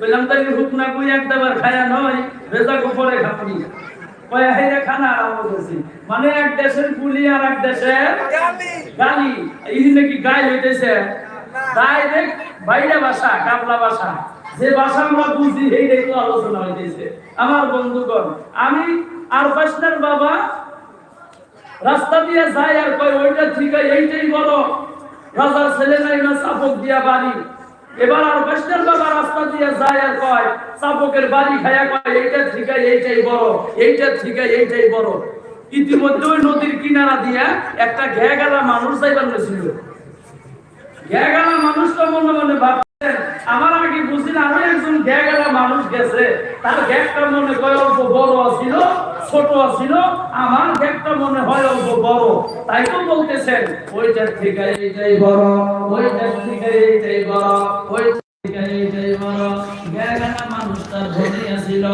বললাম তাই হুক না কই একবার খায়া নয় ভেজা গোপরে খাপনি। কয় হাইরে খানা আরম্ভ করছি মানে এক দেশের পুলি আর এক দেশের গালি। এই নাকি হইতেছে? ডাইরেক্ট বাইরে ভাষা কাবলা ভাষা যে ভাষা আমরা বুঝি এই তো আলোচনা হইতেছে। আমার বন্ধুগণ আমি আর ফাসনার বাবা রাস্তা দিয়ে যায় আর কয় ওইটা ঠিক আছে এইটাই বলো রাজার ছেলে নাই না চাপক দিয়া বাড়ি। এবার আর বেস্টের বাবা রাস্তা দিয়ে যায় আর কয় চাপকের বাড়ি খায়া কয়, এইটা ঠিক আছে এইটাই বড়, এইটা ঠিক আছে এইটাই বড়। ইতিমধ্যে ওই নদীর কিনারা দিয়া একটা ঘে গেলা মানুষ যাইবার ছিল ঘে গেলা তো মনে মনে ভাবছেন আমার আগে বুঝি না আরও একজন মানুষ গেছে, তার ঘেকটা মনে হয় অল্প বড় ছিল ছোট ছিল আমার ঘেকটা মনে হয় অল্প বড়। তাই তো বলতেছেন ওইটার থেকে এইটাই বড় ওইটার থেকে এইটাই বড়, ওই থেকে এইটাই বড়। ঘে গেলা তার ধনী ছিল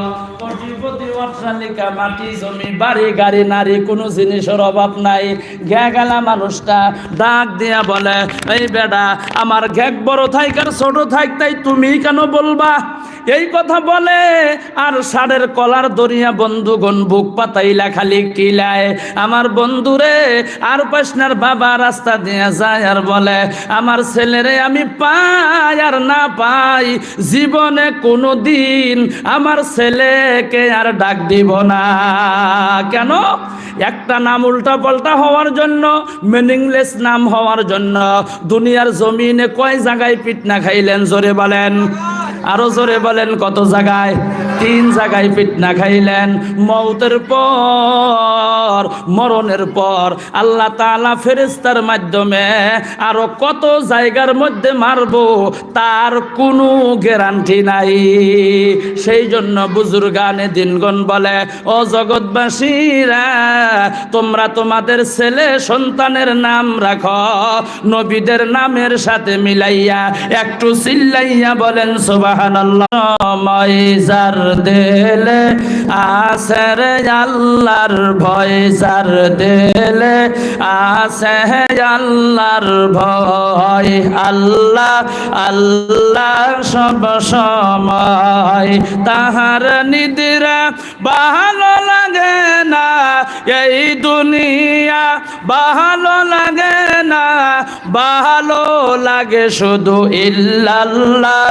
দিয়া আর সারের কলার দরিয়া বন্ধুগণ বুক পাতাইলা খালি কিলায়। আমার বন্ধুরে আর পাশনার বাবা রাস্তা দিয়ে যায় আর বলে, আমার ছেলেরে আমি পাই আর না পাই, জীবনে কোনো দিন আমার ছেলেকে আর ডাক দিব না। কেন? একটা নাম উল্টা পাল্টা হওয়ার জন্য মিনিংলেস নাম হওয়ার জন্য। দুনিয়ার জমিনে কয় জায়গায় পিটনা খাইলেন? জোরে বলেন। আরও জোরে বলেন, কত জায়গায়? তিন জায়গায় পিটনা খাইলেন, মৌতের পর, মরণের পর। আল্লাহ তাআলা ফেরেস্তার মাধ্যমে আরও কত জায়গার মধ্যে মারবো, তার কোনো গ্যারান্টি নাই। সেই জন্য বুজুর্গানে দিনগণ বলে, ও জগৎবাসীরা, তোমরা তোমাদের ছেলে সন্তানের নাম রাখো, নবীদের নামের সাথে মিলাইয়া একটু চিল্লাইয়া বলেন সুবহানাল্লাহ ময়জার দেলে, আসের আল্লাহর ভয় যার দেলে আসে আল্লাহর ভয়, আল্লাহ আল্লাহ সব সময়। তাহার নিদিরা ভালো লাগে না, এই দুনিয়া ভালো লাগে না, ভালো লাগে শুধু ইল্লাল্লাহ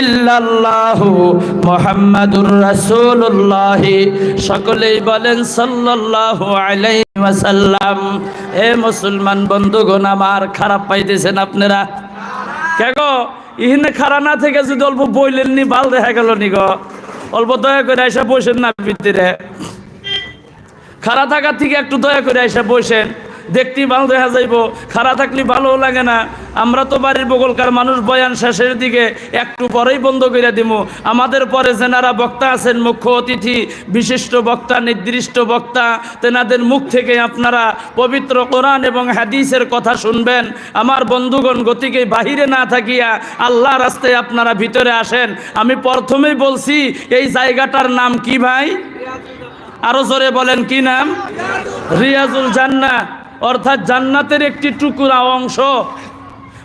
ইল্লাল্লাহু মুহাম্মাদুর রাসূলুল্লাহ। সকলেই বলেন সাল্লাল্লাহু আলাইহি ওয়াসাল্লাম। হে মুসলমান বন্ধুগণ, আমার খারাপ পাইতেছেন আপনারা? কেগো ইহিনে খারা না থেকে যদি অল্প বইলেন নি ভালো দেখা গেল নি অল্প দয়া করে এসে বসেন না ভিতরে। খারা থাকার থেকে একটু দয়া করে এসে বসেন। দেখতে ভালো দেখা যাইব। খারা থাকলে ভালো লাগে না। আমরা তো বাড়ির বগলকার মানুষ, বয়ান শেষের দিকে একটু পরেই বন্ধ করে দিব আমাদের পরে যেনারা বক্তা আছেন মুখ্য অতিথি, বিশিষ্ট বক্তা, নির্দিষ্ট বক্তা। তেনাদের মুখ থেকে আপনারা পবিত্র কোরআন এবং হাদিসের কথা শুনবেন। আমার বন্ধুগণ, গতিকে বাহিরে না থাকিয়া আল্লাহ রাস্তায় আপনারা ভিতরে আসেন। আমি প্রথমেই বলছি, এই জায়গাটার নাম কি ভাই? আরও জোরে বলেন, কি নাম? রিয়াজুল জান্না অর্থাৎ জান্নাতের একটি টুকরা অংশ।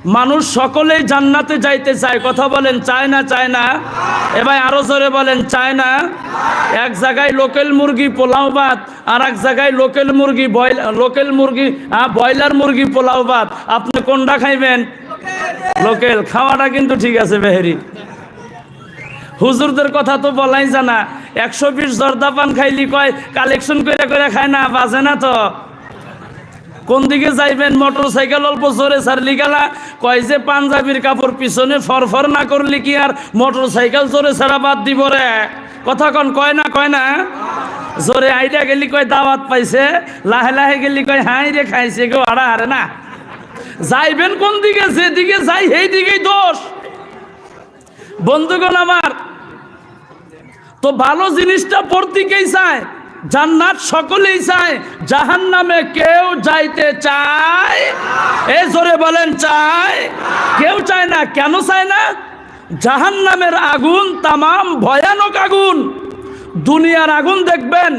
মানুষ সকলেই জান্নাতে যাইতে চায়। কথা বলেন, চায় না চায় না? এবার আরও জোরে বলেন, চায় না? এক জায়গায় লোকেল মুরগি, পোলাও ভাত, আর এক জায়গায় লোকেল মুরগি লোকেল মুরগি ব্রয়লার মুরগি, পোলাও ভাত। আপনি কোনটা খাইবেন? লোকেল। খাওয়াটা কিন্তু ঠিক আছে বেহেরি হুজুরদের কথা তো বলাই জানা একশো পিস জর্দা পান খাইলি কয়, কালেকশন করে করে খায় না, বাজে না তো? কোন দিকে যাইবেন? মোটর সাইকেল অল্প জোরে ছাড়লি গেলা। কয় যে পাঞ্জাবির কাপড় পিছনে ফরফর না করলি কি আর? মোটর সাইকেল জোরে ছাড়া বাদ দিব রে। কথা কন, কয় না কয় না? জোরে আইডিয়া গেলি কয় দাওয়াত পাইছে, লাহে লাহে গেলি কয়, হাই রে, খাইছে কেউ আড়া হারে না। যাইবেন কোন দিকে? যেদিকে যাই সেই দিকেই দোষ। বন্ধুগণ আমার, তো ভালো জিনিসটা পড়তিকেই চায়? জান্নাত সকলেই চায় জাহান নামে কেউ যাইতে চায়। এ জোরে বলেন, চায়। কেউ চায় না, কেন চায় না? জাহান নামের আগুন তামাম ভয়ানক আগুন। দুনিয়ার আগুন দেখবেন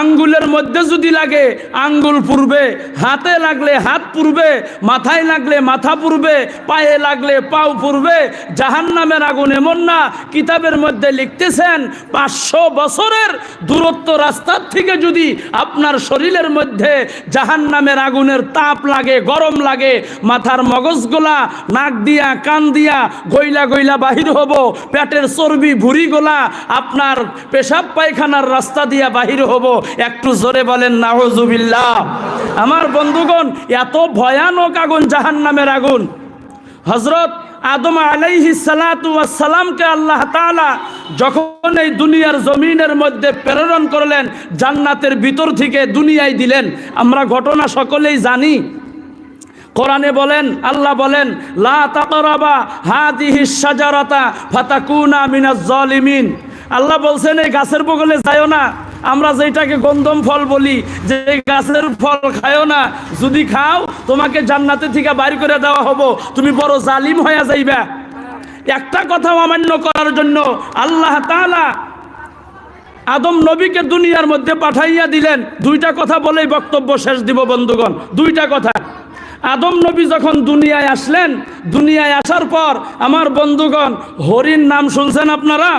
আঙ্গুলের মধ্যে যদি লাগে, আঙ্গুল পুরবে হাতে লাগলে হাত পুরবে মাথায় লাগলে মাথা পুরবে পায়ে লাগলে পাও পুরবে জাহান নামের আগুন এমন না, কিতাবের মধ্যে লিখতেছেন, পাঁচশো বছরের দূরত্ব রাস্তার থেকে যদি আপনার শরীরের মধ্যে জাহান নামের আগুনের তাপ লাগে, গরম লাগে, মাথার মগজগুলা, নাক দিয়া, কান দিয়া গইলা গইলা বাহির হব, পেটের চর্বি ভুড়ি গোলা, আপনার পেশাব পায়খানার রাস্তা দিয়া বাহির হব একটু জোরে বলেন নাহজুবিল্লাহ আমার বন্ধুগণ, এত ভয়ানক আগুন জাহান নামের আগুন। হজরত আদম আলাইহি সালাতু সালামকে আল্লাহ তাআলা যখন এই দুনিয়ার জমিনের মধ্যে প্রেরণ করলেন, জান্নাতের ভিতর থেকে দুনিয়ায় দিলেন, আমরা ঘটনা সকলেই জানি। কোরআনে বলেন, আল্লাহ বলেন, লা তাকরাবা হাদিহি শাজারাতা ফাতাকুনা মিনাজ জালিমিন আল্লাহ বলছেন, এই গাছের বগলে যায়ও না। আমরা যেটাকে গন্ধম ফল বলি, যে গাছের ফল খায়ও না, যদি খাও, তোমাকে জান্নাতে থেকে বাইর করে দেওয়া হব। তুমি বড় জালিম হয়ে যাইবা। একটা কথা অমান্য করার জন্য আল্লাহ তালা আদম নবীকে দুনিয়ার মধ্যে পাঠাইয়া দিলেন। দুইটা কথা বলেই বক্তব্য শেষ দিব বন্ধুগণ। দুইটা কথা। আদম নবী যখন দুনিয়ায় আসলেন, দুনিয়ায় আসার পর আমার বন্ধুগণ হরিণ নাম শুনছেন আপনারা?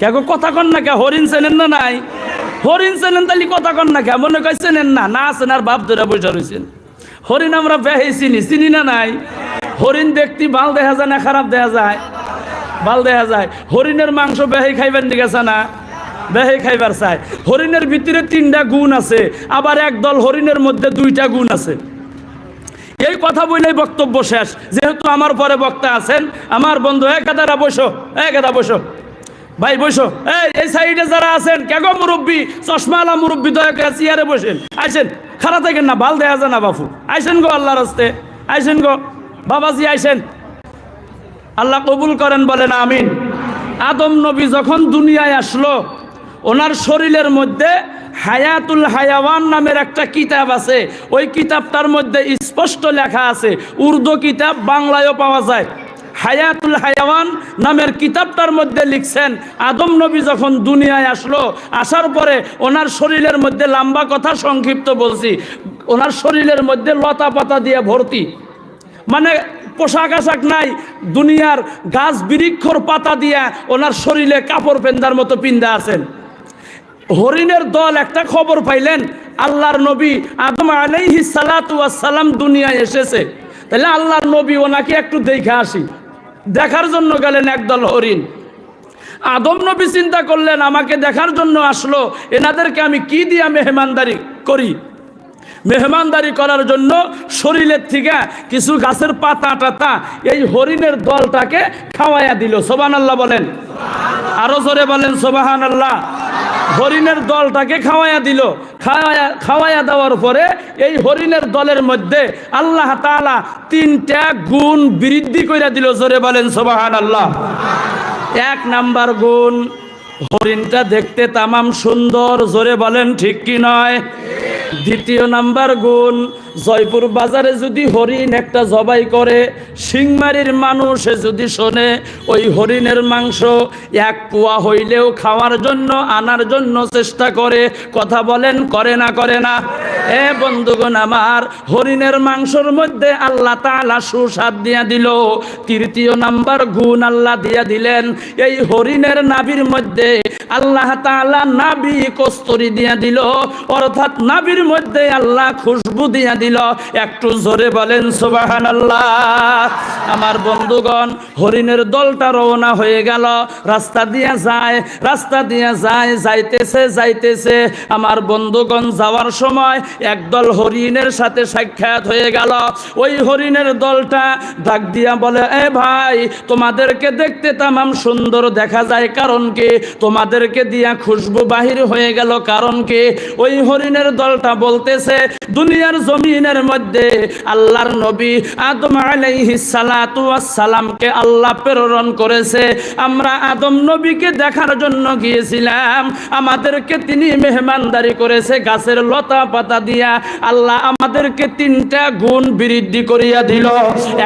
কেউ কথা কন না কে? হরিণ চেনেন না নাই? হরিণ চেনেন তাহলে কথা কন না কে? মনে কয় চেনেন না? না আছেন আর বাপ ধরে বসে রয়েছেন হরিণ আমরা বেহে চিনি চিনি না নাই? হরিণ দেখতে ভালো দেখা যায় না, খারাপ দেখা যায়? ভালো দেখা যায়। হরিণের মাংস বেহে খাইবেন দিকেছে না? বেহে খাইবার চাই হরিণের ভিতরে তিনটা গুণ আছে, আবার একদল হরিণের মধ্যে দুইটা গুণ আছে। এই কথা বলেই বক্তব্য শেষ। যেহেতু আমার পরে বক্তা আছেন, আমার বন্ধু এক গাদারা বসো এক গাদা বসো। ভাই, বসো। এই এই সাইডে যারা আছেন, কেগো মুরব্বী? চশমালা মুরব্বী, দয়া করে চেয়ারে বসেন। আইসেন খারা থাকেন না ভালো দেয়া যায় না, বাপু। আইসেন গো আল্লাহ রাস্তে আইসেন গো। বাবাজি, আইসেন। আল্লাহ কবুল করেন, বলেন আমিন। আদম নবী যখন দুনিয়ায় আসলো, ওনার শরীরের মধ্যে হায়াতুল হায়াওয়ান নামের একটা কিতাব আছে। ওই কিতাবটার মধ্যে স্পষ্ট লেখা আছে, উর্দু কিতাব বাংলায়ও পাওয়া যায়। হায়াতুল হায়াওয়ান নামের কিতাবটার মধ্যে লিখছেন, আদম নবী যখন দুনিয়ায় আসলো, আসার পরে ওনার শরীরের মধ্যে লম্বা কথা সংক্ষিপ্ত বলছি, ওনার শরীরের মধ্যে লতা পাতা দিয়ে ভর্তি। মানে পোশাক আশাক নাই, দুনিয়ার গাছ বৃক্ষর পাতা দিয়া ওনার শরীরে কাপড় পেন্দার মতো পিন্দা আছেন। হরিণের দল একটা খবর পাইলেন, আল্লাহর নবী আদম আলাইহি সালাম দুনিয়ায় এসেছে। তাহলে আল্লাহর নবী ওনাকে একটু দেখে আসি। দেখার জন্য গেলেন একদল হরিণ। আদম নবী চিন্তা করলেন, আমাকে দেখার জন্য আসলো, এনাদেরকে আমি কি দিয়া মেহমানদারি করি? মেহমানদারি করার জন্য শরীরের থেকে কিছু গাছের পাতা, টাতা, এই হরিণের দলটাকে খাওয়াইয়া দিল। সোবান আল্লাহ বলেন। আরও জোরে বলেন সোবাহান আল্লাহ হরিণের দলটাকে খাওয়াইয়া দিল। খাওয়াইয়া খাওয়াইয়া দেওয়ার পরে এই হরিণের দলের মধ্যে আল্লাহ তাআলা তিনটা গুণ বৃদ্ধি করে দিল। জোরে বলেন সোবাহান আল্লাহ এক নাম্বার গুণ হরিণটা দেখতে তামাম সুন্দর জোরে বলেন ঠিক কি নয়? দ্বিতীয় নাম্বার গুণ জয়পুর বাজারে যদি হরিণ একটা জবাই করে সিংমারির মানুষ যদি শোনে, ওই হরিণের মাংস এক পোয়া হইলেও খাওয়ার জন্য, আনার জন্য চেষ্টা করে, কথা বলেন, করে না করে না। এ বন্ধুগণ আমার, হরিণের মাংসর মধ্যে আল্লাহ তাআলা সুস্বাদ দিয়া দিল। তৃতীয় নাম্বার গুণ আল্লাহ দিয়া দিলেন। এই হরিণের নাভির মধ্যে আল্লাহ তাআলা নাভি কস্তরি দিয়া দিল। অর্থাৎ নাভির মধ্যে আল্লাহ খুশবু দিয়া দিল। একটু জোরে বলেন সুবাহান আমার বন্ধুগণ, হরিণের দলটা রওনা হয়ে গেল। রাস্তা দিয়ে যায়, রাস্তা দিয়ে যায়, যাইতেছে যাইতেছে। আমার বন্ধুগণ, যাওয়ার সময় একদল হরিণের সাথে সাক্ষাৎ হয়ে গেল। ওই হরিণের দলটা ডাক দিয়া বলে, এ ভাই, তোমাদেরকে দেখতে তামাম সুন্দর দেখা যায়। কারণ কি? তোমাদেরকে দিয়া খুশবু বাহির হয়ে গেল। কারণ কি? ওই হরিণের দলটা বলতেছে, দুনিয়ার জমি জমিনের মধ্যে আল্লাহর নবী আদম আলাইহিস সালাতু সালামকে আল্লাহ প্রেরণ করেছে। আমরা আদম নবীকে দেখার জন্য গিয়েছিলাম। আমাদেরকে তিনি মেহমানদারি করেছে গাছের লতা পাতা দিয়া। আল্লাহ আমাদেরকে তিনটা গুণ বৃদ্ধি করিয়া দিল।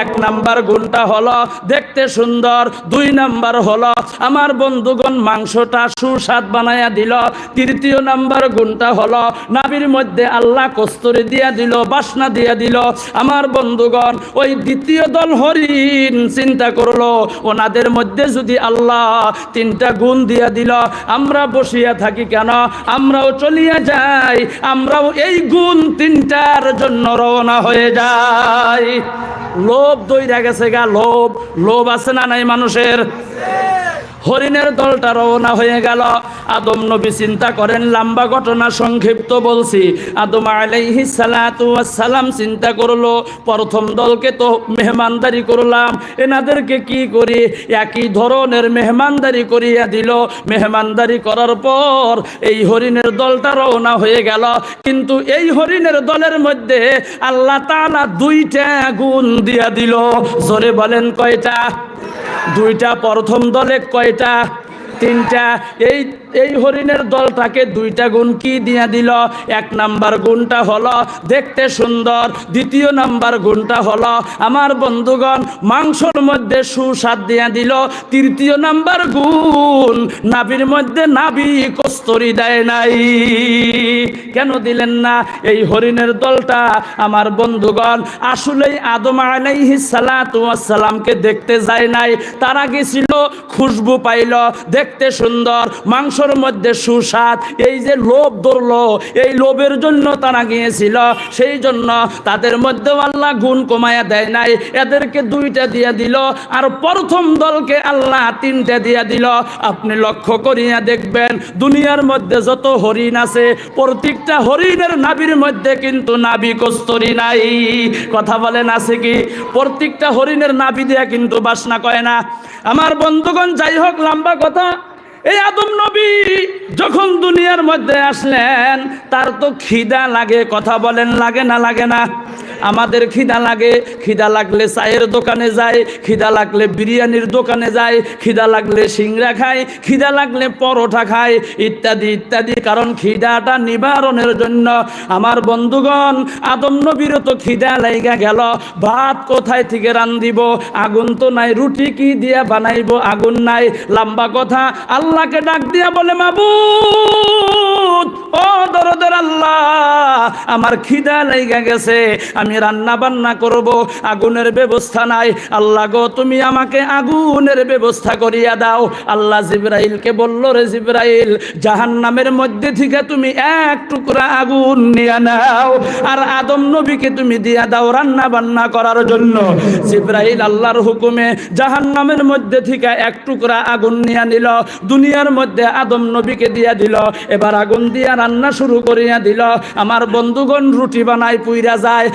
এক নাম্বার গুণটা হলো দেখতে সুন্দর, দুই নাম্বার হলো আমার বন্ধুগণ মাংসটা সুস্বাদ বানায়া দিল। তৃতীয় নাম্বার গুণটা হলো নাবির মধ্যে আল্লাহ কস্তুরি দিয়া দিল বাসনা দিয়া দিল। আমার বন্ধুগণ, ওই দ্বিতীয় দল হরিণ চিন্তা করল, ওনাদের মধ্যে যদি আল্লাহ তিনটা গুণ দিয়া দিল, আমরা বসিয়া থাকি কেন? আমরাও চলিয়া যাই, আমরাও এই গুণ তিনটার জন্য রওনা হয়ে যাই। লোভ দইরা গেছে গা, লোভ। লোভ আছে না নাই মানুষের? হরিণের দলটা রওনা হয়ে গেল। আদম নবী চিন্তা করেন, লম্বা ঘটনা সংক্ষিপ্ত বলছি। আদম আলাইহি সালাম চিন্তা করল, প্রথম দলকে তো মেহমানদারি করলাম, এনাদেরকে কি করি? একই ধরনের মেহমানদারি করিয়া দিল। মেহমানদারি করার পর এই হরিণের দলটা রওনা হয়ে গেল। কিন্তু এই হরিণের দলের মধ্যে আল্লাহ তাআলা দুইটা গুণ দিয়া দিল। জোরে বলেন কয়টা? দুইটা প্রথম দলে কয়টা? তিনটা, এই এই হরিণের দলটাকে দুইটা গুণ কি দিয়া দিল? এক নাম্বার গুণটা হলো, দেখতে সুন্দর। দ্বিতীয় নাম্বার গুণটা হলো, আমার বন্ধুগণ, মাংসর মধ্যে সুস্বাদ দিয়া দিল। তৃতীয় নাম্বার গুণ, নাভির মধ্যে নাভি কস্তরি দেয় নাই। কেন দিলেন না এই হরিণের দলটা? আমার বন্ধুগণ, আসলেই আদম ওয়াস সালামকে দেখতে যায় নাই। তারা গেছিল খুশবু পাইল দেখতে সুন্দর, মাংসর মধ্যে সুস্বাদ। এই যে লোভ ধরলো এই লোভের জন্য তারা গিয়েছিল, সেই জন্য তাদের মধ্যে আল্লাহ গুণ কমায়া দেয় নাই। এদেরকে দুইটা দিয়ে দিল, আর প্রথম দলকে আল্লাহ তিনটা দিয়ে দিল। আপনি লক্ষ্য করিয়া দেখবেন, দুনিয়ার মধ্যে যত হরিণ আছে, প্রত্যেকটা হরিণের নাভির মধ্যে কিন্তু নাভি কস্তরি নাই। কথা বলেন আছে কি? প্রত্যেকটা হরিণের নাভি দেয়া কিন্তু বাসনা করে না। আমার বন্ধুগণ, যাই হোক, লম্বা কথা। এই আদম নবী যখন দুনিয়ার মধ্যে আসলেন, তার তো খিদা লাগে, কথা বলেন, লাগে না লাগে না। আমাদের খিদা লাগে, খিদা লাগলে চায়ের দোকানে যায়, খিদা লাগলে বিরিয়ানির দোকানে যায়, খিদা লাগলে সিংড়া খায়, খিদা লাগলে পরোটা খায়, ইত্যাদি ইত্যাদি। কারণ খিদাটা নিবারণের জন্য। আমার বন্ধুগণ, আদম নবীরও তো খিদা লাইগা গেল। ভাত কোথায় থেকে রান্ধিব? আগুন তো নাই, রুটি কি দিয়া বানাইব? আগুন নাই, লম্বা কথা। আল্লাহকে ডাক দিয়া বলে, মাবুদ, ও দরদের আল্লাহ, আমার খিদা লাইগা গেছে, আমি রান্না বান্না করব, আগুনের ব্যবস্থা নাই। আল্লাহ গো, তুমি আমাকে আগুনের ব্যবস্থা করিয়া দাও। আল্লাহ জিব্রাইলকে বলল, রে জিব্রাইল, জাহান্নামের মধ্যে থেকে তুমি এক টুকরা আগুন নিয়ে নাও আর আদম নবীকে তুমি দিয়া দাও রান্না বান্না করার জন্য। জিব্রাইল আল্লাহর হুকুমে জাহান্নামের মধ্যে থেকে এক টুকরা আগুন নিয়ে নিল, দুনিয়ার মধ্যে আদম নবীকে দিয়া দিল। এবার আগুন দিয়া রান্না শুরু করিয়া দিল। আমার বন্ধুগণ রুটি বানাই পুইরা যায়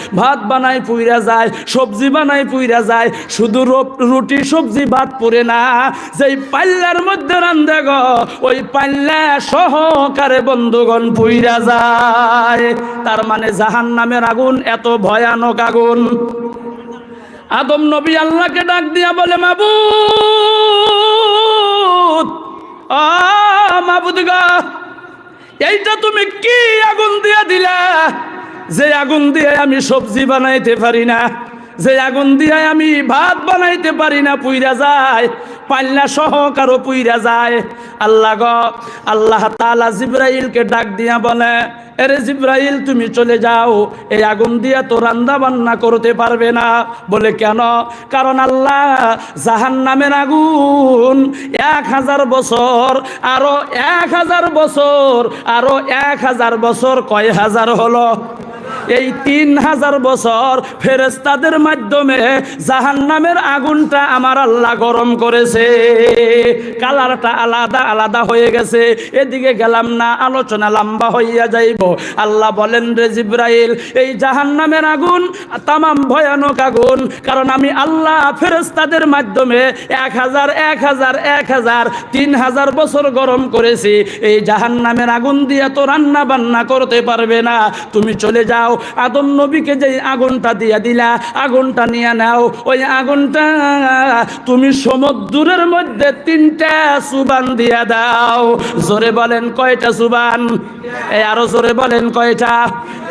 বানাই পুইরা যায়, সবজি বানাই পুইরা যায়, শুধু রুটি, সবজি, ভাত পুরে না। যেই পাল্লার মধ্যে রান্ধে গ, ওই পাল্লা সহকারে বন্ধুগণ পুইরা যায়। তার মানে জাহান নামের আগুন এত ভয়ানক আগুন। আদম নবী আল্লাহকে ডাক দিয়া বলে মাবু মাবুদ গা, এইটা তুমি কি আগুন দিয়া দিলা? যে আগুন দিয়ে আমি সবজি বানাইতে পারি না, যে আগুন দিয়ে আমি ভাত বানাইতে পারি না, পুইরা যায়, পাল্লা সহ কারও পুইরা যায়। আল্লাহ গ, আল্লাহ তালা জিব্রাইলকে ডাক দিয়া বলে, এরে জিব্রাইল, তুমি চলে যাও, এই আগুন দিয়ে তো রান্না বান্না করতে পারবে না। বলে, কেন? কারণ আল্লাহ জাহান নামের আগুন এক হাজার বছর, আরও এক হাজার বছর, আরও এক হাজার বছর কয় হাজার হলো? এই তিন হাজার বছর ফেরেস্তাদের মাধ্যমে জাহান নামের আগুনটা আমার আল্লাহ গরম করেছে। কালারটা আলাদা আলাদা হয়ে গেছে। এদিকে গেলাম না, আলোচনা লম্বা হইয়া যাইব। আল্লাহ বলেন, রে জিব্রাইল, এই জাহান নামের আগুন তামাম ভয়ানক আগুন। কারণ আমি আল্লাহ ফেরেস্তাদের মাধ্যমে এক হাজার এক হাজার এক হাজার, তিন হাজার বছর গরম করেছি। এই জাহান নামের আগুন দিয়ে তো রান্না বান্না করতে পারবে না। তুমি চলে যাও আদম নবীকে যে আগুনটা দিয়া দিলা, আগুনটা নিয়ে নাও। ওই আগুনটা তুমি সমুদ্রের মধ্যে তিনটা সুবান দিয়া দাও। জোরে বলেন কয়টা সুবান? আরও জোরে বলেন কয়টা?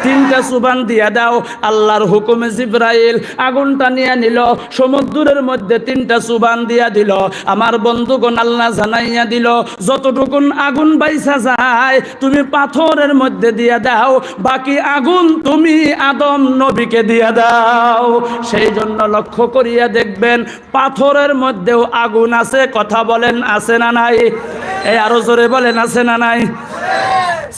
তিনটা সুবান দিয়া দাও। আল্লাহর হুকুমে জিব্রাইল আগুনটা নিয়ে নিল, সমুদ্রের মধ্যে তিনটা সুবান দিয়া দিল। আমার বন্ধুগণ আল্লাহ জানাইয়া দিল, যতটুকুন আগুন বাইসা যায়, তুমি পাথরের মধ্যে দিয়া দাও, বাকি আগুন তুমি আদম নবীকে দিয়া দাও। সেই জন্য লক্ষ্য করিয়া দেখবেন পাথরের মধ্যেও আগুন আছে, কথা বলেন, আছে না নাই? এই আরও জোরে বলেন, আছে না নাই?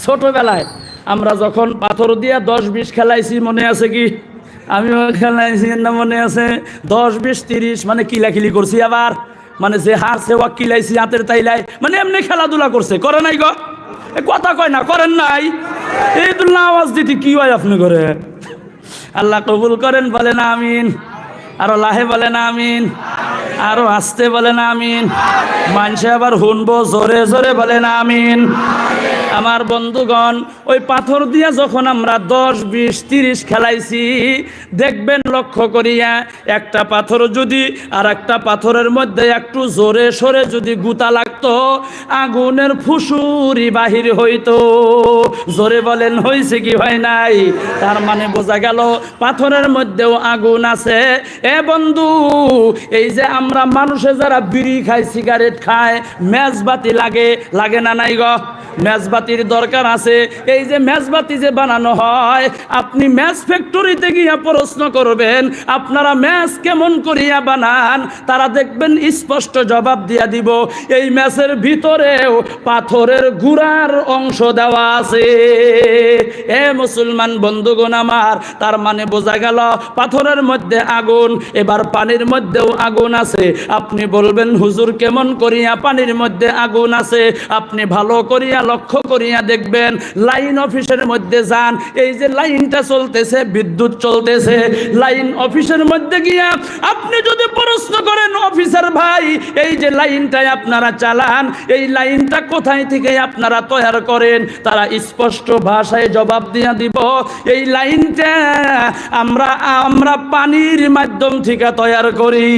ছোটবেলায় আমরা যখন পাথর দিয়া দশ বিশ খেলাইছি, মনে আছে কি? আমিও খেলাইছি, না মনে আছে? দশ বিশ তিরিশ মানে কিলাকিলি করছি আবার। মানে যে হারছে ওয়া কিলাইছি হাতের তাইলাই মানে এমনি খেলাধুলা করছে, করে নাই গো? কথা কয় না, করেন নাই। এই দুল্লা আওয়াজ দিতে কি হয় আপনি করে? আল্লাহ কবুল করেন, বলেন আমিন। আরও লাহে বলেন আমিন। আরও আসতে বলেন আমিন। মানুষে আবার শুনব জোরে জোরে বলেন আমিন। আমার বন্ধুগণ, ওই পাথর দিয়া যখন আমরা দশ, বিশ, তিরিশ খেলাইছি, দেখবেন লক্ষ্য করিয়া একটা পাথর যদি আর একটা পাথরের মধ্যে একটু জোরে সরে যদি গুতা লাগতো, আগুনের ফুসুরি বাহির হইতো। জোরে বলেন হয়েছে কি হয় নাই? তার মানে বোঝা গেল পাথরের মধ্যেও আগুন আছে। এ বন্ধু, এই যে আমরা মানুষে যারা বিড়ি খায়, সিগারেট খায়, মেজবাতি লাগে লাগে না নাই গ? গো মেজবাতির দরকার আছে। এই যে মেজবাতি যে বানানো হয়, আপনি ম্যাচ ফ্যাক্টরিতে গিয়া প্রশ্ন করবেন, আপনারা ম্যাচ কেমন করিয়া বানান? তারা দেখবেন স্পষ্ট জবাব দিয়া দিব। এই ম্যাচের ভিতরেও পাথরের গুড়ার অংশ দেওয়া আছে। এ মুসলমান বন্ধুগণ আমার, তার মানে বোঝা গেল পাথরের মধ্যে আগুন, এবার পানির মধ্যেও আগুন আছে। আপনি বলবেন, হুজুর, কেমন করিয়া পানির মধ্যে আগুন আছে? আপনি ভালো করিয়া লক্ষ্য করিয়া দেখবেন, লাইন অফিসের মধ্যে যান। এই যে লাইনটা চলতেছে, বিদ্যুৎ চলতেছে, লাইন অফিসের মধ্যে গিয়া আপনি যদি প্রশ্ন করেন, অফিসার ভাই, এই যে লাইনটাই আপনারা চালান, এই লাইনটা কোথায় থেকে আপনারা তৈরি করেন? তারা স্পষ্ট ভাষায় জবাব দিয়া দিব, এই লাইনটা আমরা আমরা পানির মাধ্যম থেকে তৈরি করি।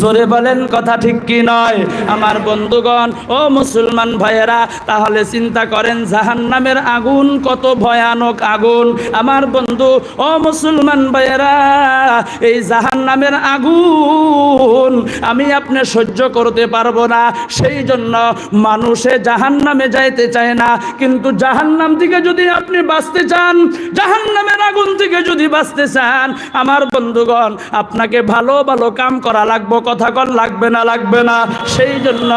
জোরে বলেন কথা ঠিক কি নয়? আমার বন্ধুগণ, ও মুসলমান ভাইয়েরা, তাহলে চিন্তা করেন জাহান নামের আগুন, কত ভয়ানক আগুন। আমার বন্ধু, ও মুসলমান ভাইয়েরা, এই জাহান নামের আগুন আমি আপনি সহ্য করতে পারব না। সেই জন্য মানুষে জাহান নামে যাইতে চায় না। কিন্তু জাহান নাম থেকে যদি আপনি বাঁচতে চান জাহান নামের আগুন থেকে যদি বাঁচতে চান, আমার বন্ধুগণ, আপনাকে ভালো ভালো কাম করা লাগবো, কথা কর লাগবে না লাগবে না। সেই জন্য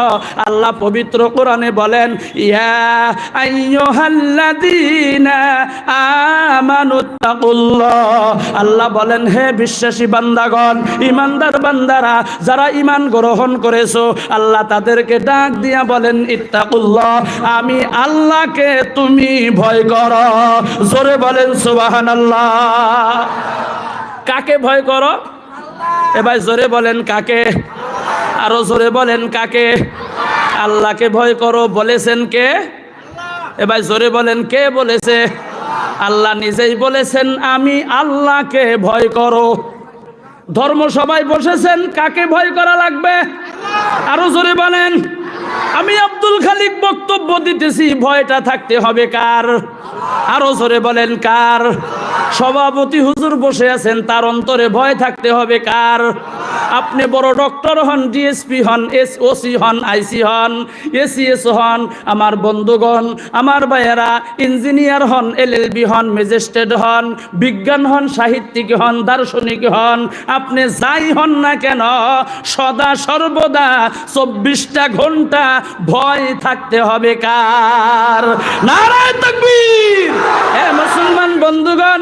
আল্লাহ পবিত্র কোরআনে বলেন, ইয়া আল্লাহ বলেন হে বিশ্বাসী বান্দাগণ ইমানদার বান্দারা যারা ইমান গ্রহণ করেছ আল্লাহ তাদেরকে ডাক দিয়া বলেন ইত্তাকুল্লাহ আমি আল্লাহকে তুমি ভয় করো। জোরে বলেন সুবহানাল্লাহ। কাকে ভয় করো? এবার জোরে বলেন কাকে? আরও জোরে বলেন কাকে? আল্লাহকে ভয় করো বলেছেন কে? এবার জোরে বলেন, কে বলেছে? আল্লাহ নিজেই বলেছেন, আমি আল্লাহকে ভয় করো। ধর্ম সবাই বসেছেন, কাকে ভয় করা লাগবে? আরও জোরে বলেন, আমি আব্দুল খালিক বক্তব্য দিতেছি, ভয়টা থাকতে হবে কার? আরও জোরে বলেন, কার? সভাপতি হুজুর বসে আছেন, তার অন্তরে ভয় থাকতে হবে, কার? আপনি বড় ডক্টর হন ডিএসপি হন এস ওসি হন আইসি হন এসিএস হন, আমার বন্ধুগণ, আমার ভাইয়েরা, ইঞ্জিনিয়ার হন এলএলবি হন, ম্যাজিস্ট্রেট হন, বিজ্ঞান হন, সাহিত্যিক হন, দার্শনিক হন, আপনি যাই হন না কেন, সদা সর্বদা চব্বিশটা ঘণ্টা ভয় থাকতে হবে, কার? নারায় তকবীর! এ মুসলমান বন্ধুগণ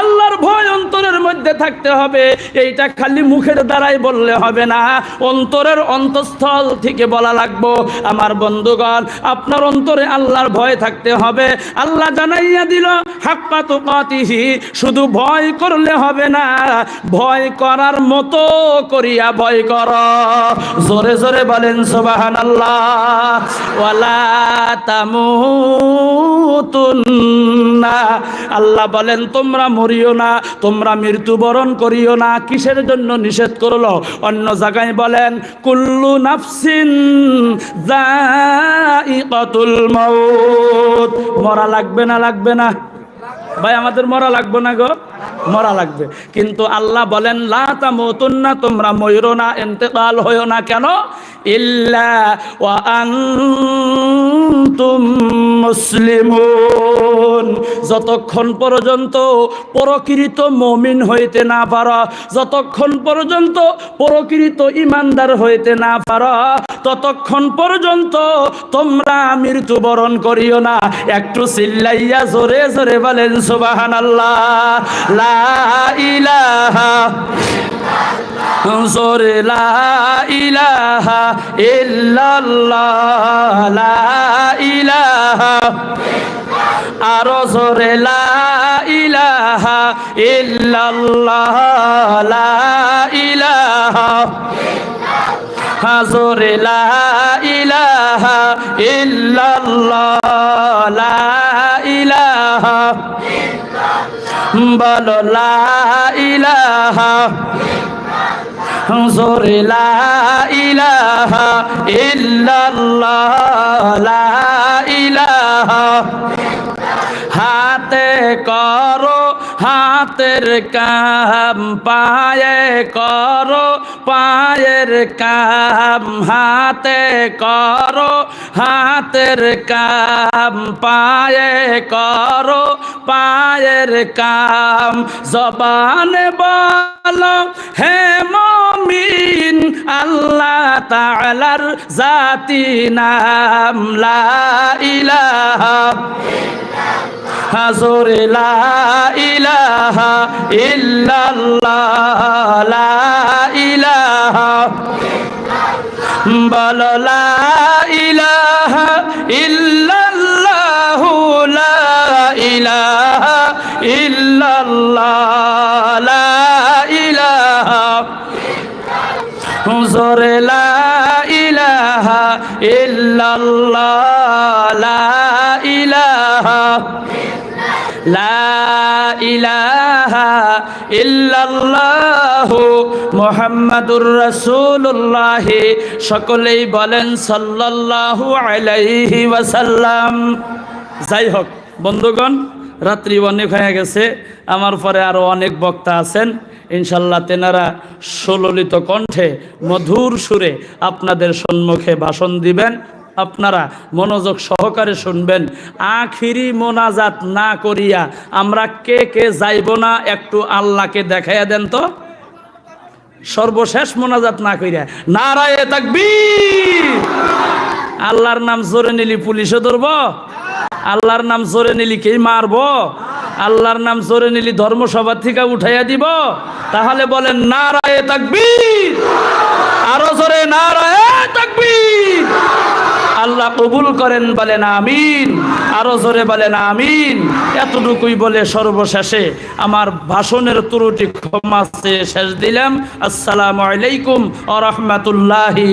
আল্লাহর ভয় অন্তরের মধ্যে থাকতে হবে। এইটা খালি মুখের দ্বারাই বললে হবে না। অন্তরের অন্তঃস্থল থেকে বলা লাগবো, আমার বন্ধুগণ, আপনার অন্তরে আল্লাহর ভয় থাকতে হবে। আল্লাহ জানাইয়া দিল, হাক্কা তো কাতিহি শুধু ভয় করলে হবে না। ভয় করার মতো করিয়া ভয় কর। জোরে জোরে বলেন সুবাহান আল্লাহ ওয়ালা তামুতুন্না। আল্লাহ বলেন, তোমরা মরিও না, তোমরা মৃত্যুবরণ করিও না, কিসের জন্য নিষেধ করল? অন্য জায়গায় বলেন, কুল্লু নাফসিন মরা লাগবে না লাগবে না? ভাই, আমাদের মরা লাগবে না গো? মরা লাগবে। কিন্তু আল্লাহ বলেন, লা তামুতুন্না, তোমরা ময়ূরো না ইন্তেকাল হইও না। কেন? ইল্লা ওয়া আনতুম মুসলিমুন। যতক্ষণ পর্যন্ত পরকৃত মমিন হইতে না পারো, যতক্ষণ পর্যন্ত পরকৃত ইমানদার হইতে না পারো, ততক্ষণ পর্যন্ত তোমরা মৃত্যুবরণ করিও না। একটু চিল্লাইয়া জোরে জোরে বলেন সুবাহান আল্লাহ লা ইলাহা, জোরে লা ইলাহা ইল্লাল্লাহ, লা ইলাহা। আরও জোরে ইলাহা ইল্লাল্লাহ, লা ইলাহা। হাজরে লা ইলাহা ইল্লাল্লাহ, লা ইলাহা। বলো ইলাহা। জোরে লা ইলাহা ইল্লাল্লাহ হাতে করো, হাতের কাম, পায়ে করো, পায়ের কাম। হাতে করো, হাতের কাম, পায়ে করো, পায়ের কাম। জবানে বলো, হে মমিন, আল্লাহ তাআলার জাতি নাম লা ইলাহা হাজরে লা ইলাহা ইল্লাল্লাহ, লা ইলাহা বল লা ইলাহা ইল্লাল্লাহ লা ইলাহা ইল্লাল্লাহ, লা জোরে লা ইলাহা ইল্লাল্লাহ, লা ইলাহা লা ইলাহা ইল্লাল্লাহ মুহাম্মাদুর রাসূলুল্লাহ। সকলেই বলেন সাল্লাল্লাহু আলাইহি ওয়াসাল্লাম। যাই হোক, বন্ধুগণ রাত্রি অনেক হয়ে গেছে, আমার পরে আরও অনেক বক্তা আছেন। ইনশাল্লাহ তেনারা সুললিত কণ্ঠে, মধুর সুরে আপনাদের সম্মুখে ভাষণ দিবেন। আপনারা মনোযোগ সহকারে শুনবেন। আখিরি মোনাজাত না করিয়া আমরা কে কে যাইব না একটু আল্লাহকে দেখাইয়া দেন তো। সর্বশেষ মোনাজাত না করিয়া। নারায়ে তাকবীর! আল্লাহর নাম জোরে নিলি পুলিশে ধরব। আল্লাহর নাম জোরে নিলি কে মারব? আল্লাহর নাম জোরে নিলি ধর্মসভা থেকে উঠাইয়া দিব। তাহলে বলেন না নারায়ে তাকবীর। আরও জোরে, নারায়ে তাকবীর। আল্লাহ কবুল করেন, বলেন, আমিন। আরও জোরে বলেন, আমিন। এতটুকুই বলে সর্বশেষে আমার ভাষণের ত্রুটি ক্ষমা শেষ দিলাম। আসসালামু আলাইকুম আ রহমতুল্লাহি